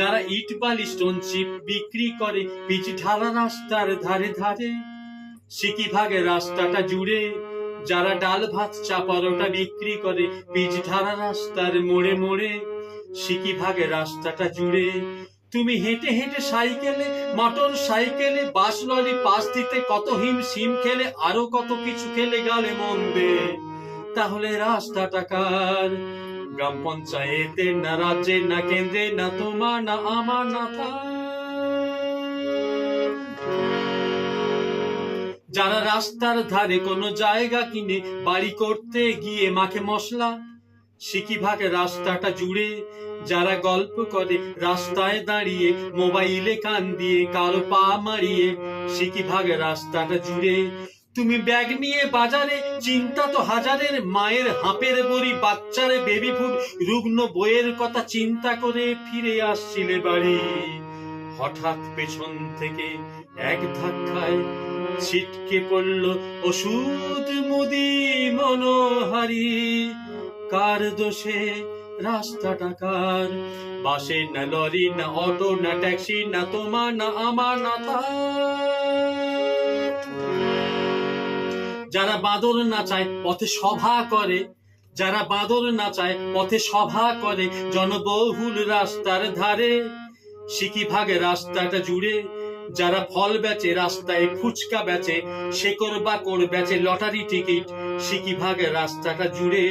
যারা ইট বালি stone chip বিক্রি করে, পিচ ঢালা রাস্তার ধারে ধারে, সিকি ভাগে রাস্তাটা জুড়ে, যারা ডাল ভাত চা পরোটা বিক্রি করে, পিচ ঢালা রাস্তার মোড়ে মোড়ে, সিকি ভাগে রাস্তাটা জুড়ে। তুমি হেঁটে হেঁটে সাইকেলে মোটর সাইকেলে, বাস লরি, পাশ দিতে কত হিম সিম খেলে, আরও কত কিছু খেলে গালে মন্দে তাহলে রাস্তাটা কার? গ্রাম পঞ্চায়েতে না রাজ্যে না কেন্দ্রে না তোমার না আমার না। যারা রাস্তার ধারে কোনো জায়গা কিনে বাড়ি করতে গিয়ে মাখে মশলা সিকি ভাগে রাস্তাটা জুড়ে? যারা গল্প করে রাস্তায় দাঁড়িয়ে মোবাইলে কান দিয়ে কারও পা মারিয়ে সিকি ভাগে রাস্তাটা জুড়ে? তুমি ব্যাগ নিয়ে বাজারে, চিন্তা তো হাজারের, মায়ের হাঁপের বড়ি, বাচ্চারে বেবি ফুড রুগ্ন বইয়ের কথা চিন্তা করে ফিরে আসছিলে বাড়ি। হঠাৎ পেছন থেকে এক ধাক্কায় ছিটকে পড়ল ওষুধ মুদি মনোহারি। কার দোষে রাস্তাটা কার? বাসে না লরি, না অটো, না ট্যাক্সি, না তোমার না আমার না তার। যারা বাদল না চায় পথে সভা করে, যারা বাদল না চায় পথে সভা করে, জনবহুল রাস্তার ধারে, সিকি ভাগে রাস্তাটা জুড়ে যারা ফল বেচে, রাস্তায় ফুচকা বেচে শেকর বাকর বেচে, লটারি টিকিট, সিকি ভাগে রাস্তাটা জুড়ে।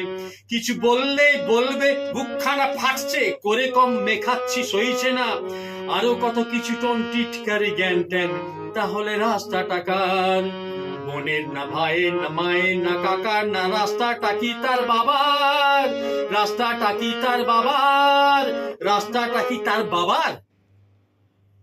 কিছু বললে বলবে, বুকখানা ফাটছে, করে কম মেখাচ্ছি, সইছে না। আরও কত কিছু টন টিটকারি জ্ঞান ট্যান তাহলে রাস্তাটা কার? বোনের না ভাইয়ের, না মায়ের, না কাকার, না রাস্তাটা কি তার বাবার? রাস্তাটা কি তার বাবার? রাস্তাটা কি তার বাবার?